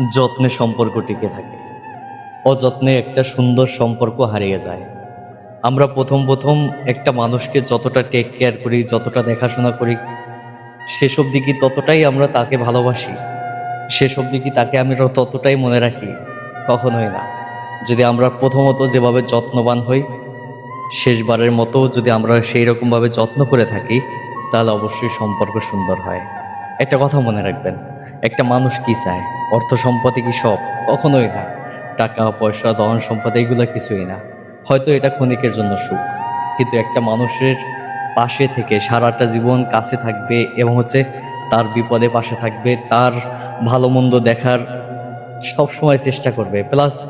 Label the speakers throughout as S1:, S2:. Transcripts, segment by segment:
S1: যত্নে সম্পর্ক টিকে থাকে। অযত্নে একটা সুন্দর সম্পর্ক হারিয়ে যায়। আমরা প্রথম প্রথম একটা মানুষকে যতটা টেক কেয়ার করি, যতটা দেখাশোনা করি সেসব দিকে ততটাই আমরা তাকে ভালোবাসি? সেসব দিকে তাকে আমরা ততটাই মনে রাখি? কখনোই না। যদি আমরা প্রথমত যেভাবে যত্নবান হই, শেষবারের মতো যদি আমরা সেই রকমভাবে যত্ন করে থাকি, তাহলে অবশ্যই সম্পর্ক সুন্দর হয়। একটা কথা মনে রাখবেন, একটা মানুষ কি চায়? অর্থ সম্পত্তি কি সব? কখনোই না। টাকা, পয়সা, ধন সম্পদ এগুলো কিছুই না। হয়তো এটা ক্ষণিকের জন্য সুখ। কিন্তু একটা মানুষের পাশে থেকে সারাটা জীবন কাছে থাকবে এবং হচ্ছে তার বিপদে পাশে থাকবে, তার ভালো মন্দ দেখার সব সময় চেষ্টা করবে। প্লাস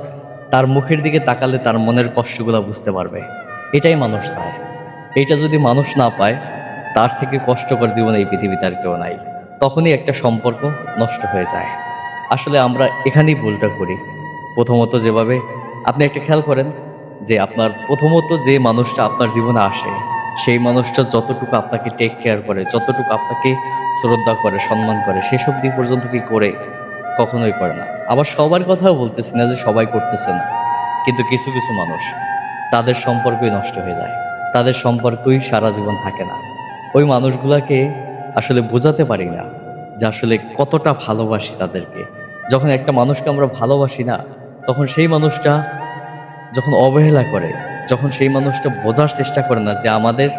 S1: তার মুখের দিকে তাকালে তার মনের কষ্টগুলো বুঝতে পারবে। এটাই মানুষ চায়। এটা যদি মানুষ না পায়, তার থেকে কষ্টকর জীবন এই পৃথিবীতে আর কেউ নাই। তখনই একটা সম্পর্ক নষ্ট হয়ে যায়। আসলে আমরা এখানেই ভুলটা করি। প্রথমত যেভাবে আপনি একটা খেয়াল করেন যে আপনার প্রথমত যে মানুষটা আপনার জীবনে আসে, সেই মানুষটা যতটুকু আপনাকে টেক কেয়ার করে, যতটুকু আপনাকে শ্রদ্ধা করে, সম্মান করে সেসব দিক পর্যন্ত কি করে? কখনোই করে না। আবার সবার কথাও বলতেছি না যে সবাই করতেছে না। কিন্তু কিছু কিছু মানুষ তাদের সম্পর্কই নষ্ট হয়ে যায়। তাদের সম্পর্কই সারা জীবন থাকে না। ওই মানুষগুলাকে আসলে বোঝাতে পারি না যে আসলে কতটা ভালোবাসি তাদেরকে। যখন একটা মানুষকে আমরা ভালোবাসি না, তখন সেই মানুষটা যখন অবহেলা করে, যখন সেই মানুষটা বোঝার চেষ্টা করে না যে আমাদের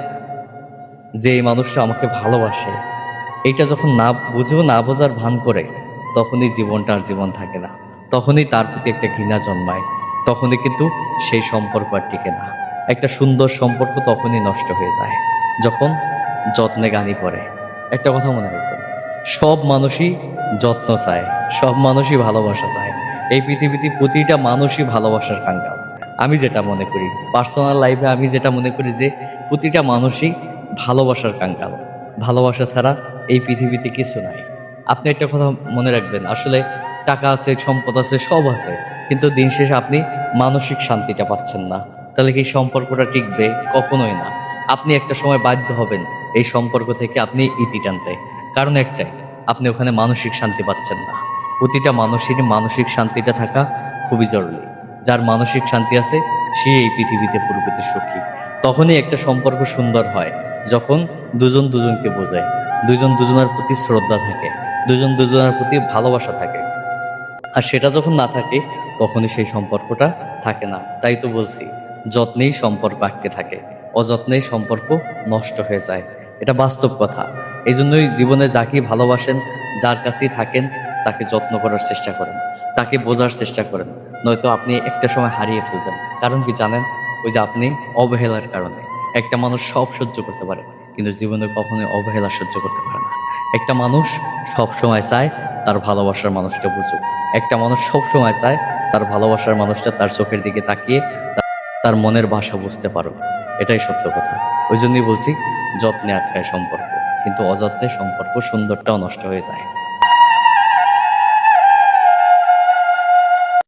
S1: যে এই মানুষটা আমাকে ভালোবাসে, এটা যখন না বুঝেও না বোঝার ভান করে, তখনই জীবনটা আর জীবন থাকে না। তখনই তার প্রতি একটা ঘৃণা জন্মায়, তখনই কিন্তু সেই সম্পর্ক আর টিকে না। একটা সুন্দর সম্পর্ক তখনই নষ্ট হয়ে যায়, যখন যত্নে গানি পড়ে একটা কথা মনে রাখবেন। সব মানুষই যত্ন চায়, সব মানুষই ভালোবাসা চায়। এই পৃথিবীতে প্রতিটা মানুষই ভালোবাসার কাঙ্গাল আমি যেটা মনে করি পার্সোনাল লাইফে আমি যেটা মনে করি যে, প্রতিটা মানুষই ভালোবাসার কাঙ্গাল ভালোবাসা ছাড়া এই পৃথিবীতে কিছু নাই। আপনি একটা কথা মনে রাখবেন, আসলে টাকা আছে, সম্পদ আছে, সব আছে, কিন্তু দিন শেষে আপনি মানসিক শান্তিটা পাচ্ছেন না। তাহলে কি সম্পর্কটা টিকবে? কখনোই না। আপনি একটা সময় বাধ্য হবেন এই সম্পর্ক থেকে আপনি ইতি টানতে। কারণ একটাই, আপনি ওখানে মানসিক শান্তি পাচ্ছেন না। প্রতিটা মানুষেরই মানসিক শান্তিটা থাকা খুবই জরুরি। যার মানসিক শান্তি আছে, সে এই পৃথিবীতে পুরোপুরি সুখী। তখনই একটা সম্পর্ক সুন্দর হয়, যখন দুজন দুজনকে বোঝায়। দুজন দুজনের প্রতি শ্রদ্ধা থাকে, দুজন দুজনের প্রতি ভালোবাসা থাকে। আর সেটা যখন না থাকে, তখনই সেই সম্পর্কটা থাকে না। তাই তো বলছি, যত্নেই সম্পর্ক আটকে থাকে, অযত্নেই সম্পর্ক নষ্ট হয়ে যায়। এটা বাস্তব কথা। এই জন্যই জীবনে যাকে ভালোবাসেন, যার কাছেই থাকেন, তাকে যত্ন করার চেষ্টা করেন, তাকে বোঝার চেষ্টা করেন, নয়তো আপনি একটা সময় হারিয়ে ফেলবেন। কারণ কি জানেন? ওই যে আপনি অবহেলার কারণে। একটা মানুষ সব সহ্য করতে পারে, কিন্তু জীবনে কখনোই অবহেলা সহ্য করতে পারে না। একটা মানুষ সব সময় চায় তার ভালোবাসার মানুষটা বুঝুক। একটা মানুষ সব সময় চায় তার ভালোবাসার মানুষটা তার চোখের দিকে তাকিয়ে তার মনের ভাষা বুঝতে পারো এটাই সত্য কথা। ওই জন্যই বলছি, যত্নে আটকায় সম্পর্ক। কিন্তু অযত্নে সম্পর্ক সুন্দরটাও নষ্ট হয়ে যায়।